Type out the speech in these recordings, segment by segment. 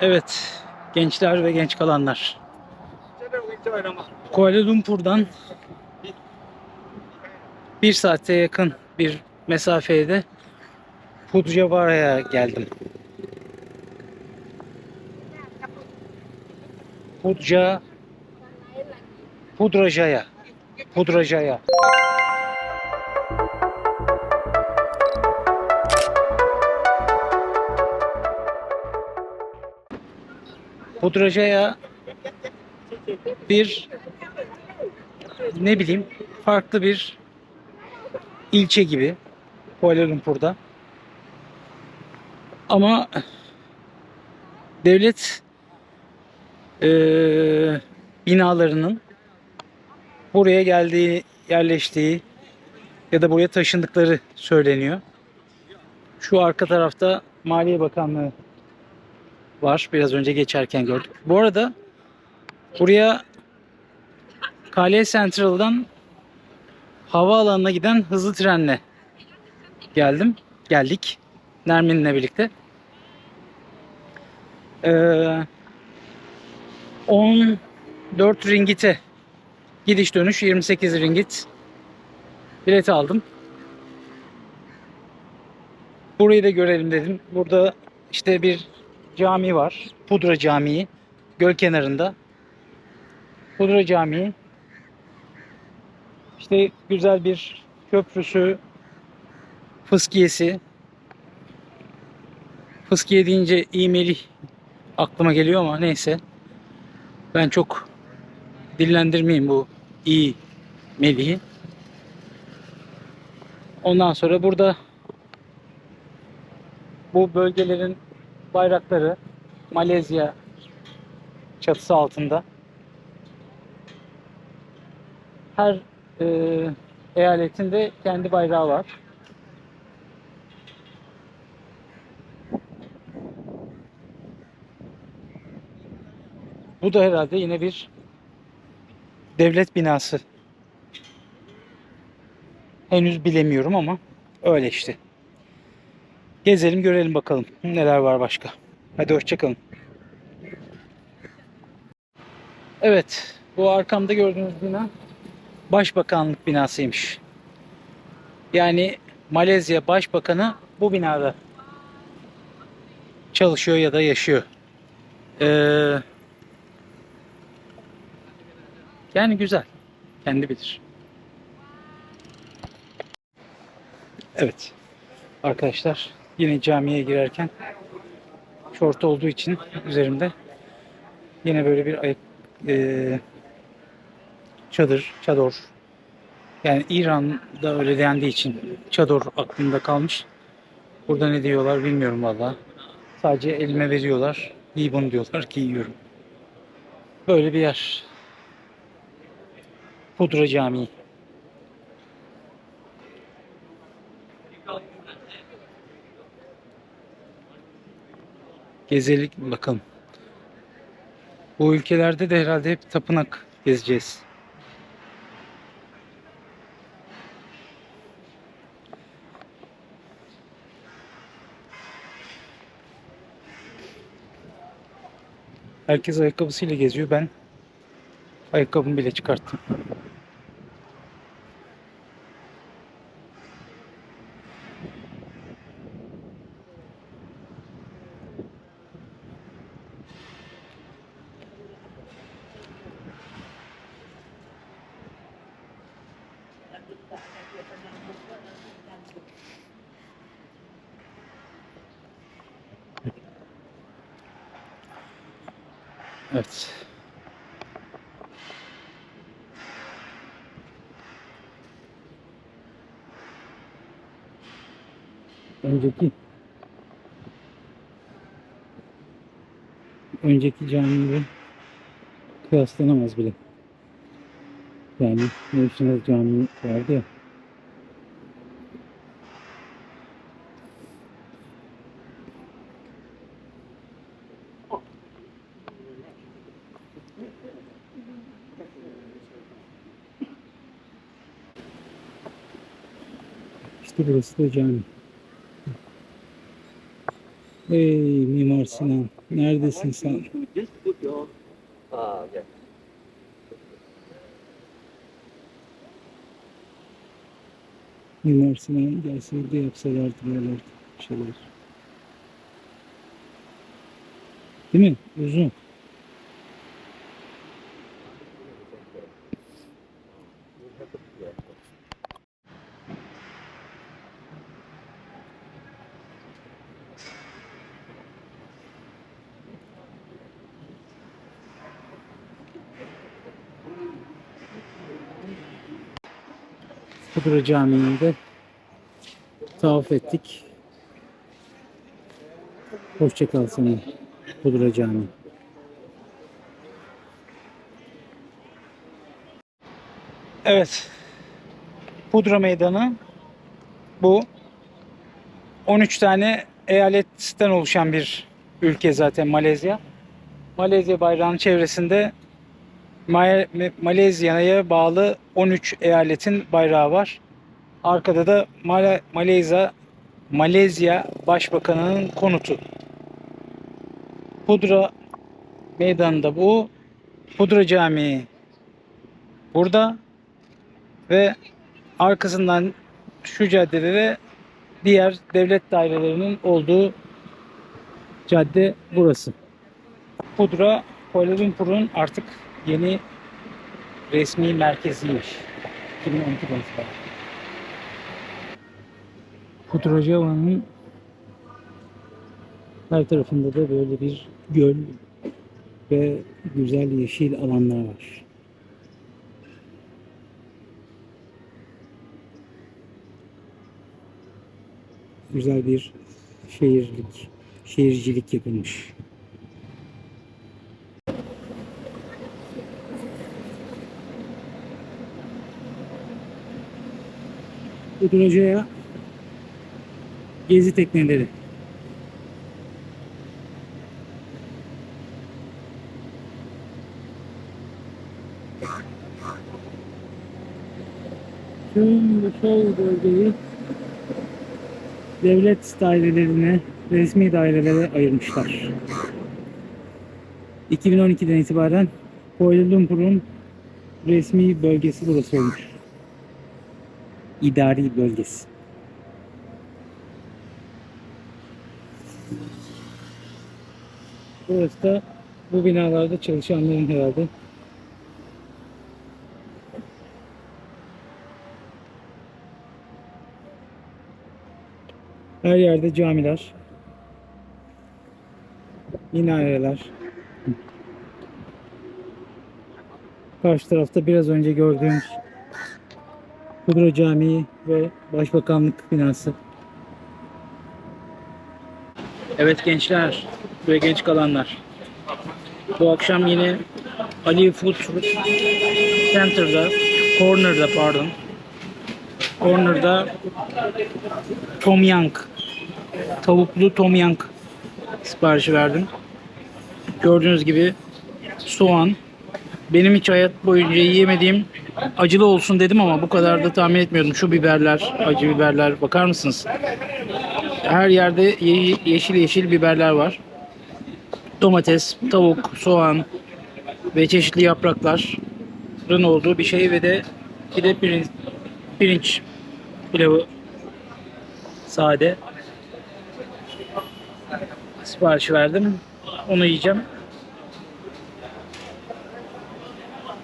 Evet, gençler ve genç kalanlar. Kuala Lumpur'dan bir saate yakın bir mesafede Pudrajaraya geldim. Pudra Pudrajaya. Pudrajaya. Pudrajaya bir ne bileyim farklı bir ilçe gibi Kuala Lumpur'da. Ama devlet eee, binalarının buraya geldiği, yerleştiği ya da buraya taşındıkları söyleniyor. Şu arka tarafta Maliye Bakanlığı var. Biraz önce geçerken gördük. Bu arada buraya Kale Central'dan havaalanına giden hızlı trenle geldim. Geldik. Nermin'le birlikte. Ee, 14 ringite gidiş dönüş 28 ringit bilet aldım. Burayı da görelim dedim. Burada işte bir cami var. Pudra Camii. Göl kenarında. Pudra Camii. İşte güzel bir köprüsü, fıskiyesi. Fıskiye deyince İmeli aklıma geliyor ama neyse. Ben çok dillendirmeyeyim bu iyi Melih'i. Ondan sonra burada bu bölgelerin bayrakları Malezya çatısı altında. Her e, eyaletin de kendi bayrağı var. Bu da herhalde yine bir devlet binası. Henüz bilemiyorum ama öyle işte. Gezelim görelim bakalım neler var başka. Hadi hoşçakalın. Evet bu arkamda gördüğünüz bina Başbakanlık binasıymış. Yani Malezya Başbakanı bu binada çalışıyor ya da yaşıyor. Ee, yani güzel. Kendi bilir. Evet. Arkadaşlar yine camiye girerken şort olduğu için üzerimde yine böyle bir ayak eee, çadır, çador. Yani İran'da öyle dendiği için çador aklımda kalmış. Burada ne diyorlar bilmiyorum valla. Sadece elime veriyorlar. Giy bunu diyorlar giyiyorum. Böyle bir yer. Pudra Camii. Gezelik bakalım. Bu ülkelerde de herhalde hep tapınak gezeceğiz. Herkes ayakkabısıyla geziyor. Ben ayakkabımı bile çıkarttım. Evet. Önceki önceki camiyle kıyaslanamaz bile. Yani Nevşehir Camii vardı ya. İşte burası da cami. Hey Mimar Sinan. Neredesin sen? Yeah. Mimar Sinan gelseydi yapsalardı buralarda şeyler. Değil mi? Uzun. Kudura Camii'nde tavaf ettik. Hoşça kal sana Kudura Camii. Evet. Pudra Meydanı bu 13 tane eyaletten oluşan bir ülke zaten Malezya. Malezya bayrağının çevresinde Malezya'ya bağlı 13 eyaletin bayrağı var. Arkada da Malezya Malezya Başbakanı'nın konutu. Pudra Meydanı'nda bu. Pudra Camii burada ve arkasından şu caddede de diğer devlet dairelerinin olduğu cadde burası. Pudra Kuala Lumpur'un artık yeni resmi merkeziymiş. 2012'den itibaren. Pudra Java'nın her tarafında da böyle bir göl ve güzel yeşil alanlar var. Güzel bir şehirlik, şehircilik yapılmış. Uduraca'ya gezi tekneleri. Tüm bu sol bölgeyi devlet dairelerine, resmi dairelere ayırmışlar. 2012'den itibaren Kuala Lumpur'un resmi bölgesi burası olmuş. İdari bölgesi. Burası da bu binalarda çalışanların herhalde. Her yerde camiler, minareler. Karşı tarafta biraz önce gördüğümüz Kudra Camii ve Başbakanlık binası. Evet gençler ve genç kalanlar. Bu akşam yine Ali Food Center'da, Corner'da pardon. Corner'da Tom Yang, tavuklu Tom Yang siparişi verdim. Gördüğünüz gibi soğan. Benim hiç hayat boyunca yiyemediğim acılı olsun dedim ama bu kadar da tahmin etmiyordum. Şu biberler, acı biberler bakar mısınız? Her yerde ye- yeşil yeşil biberler var. Domates, tavuk, soğan ve çeşitli yaprakların olduğu bir şey ve de bir de pirinç, pirinç pilavı sade sipariş verdim. Onu yiyeceğim.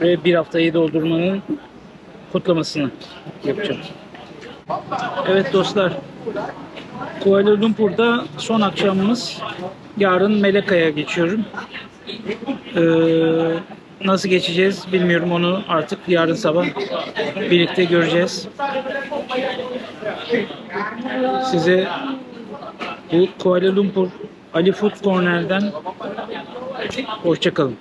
Ve bir haftayı doldurmanın kutlamasını yapacağım. Evet dostlar. Kuala Lumpur'da son akşamımız. Yarın Meleka'ya geçiyorum. Ee, nasıl geçeceğiz bilmiyorum onu artık yarın sabah birlikte göreceğiz. Size bu Kuala Lumpur Ali Food Corner'den hoşçakalın.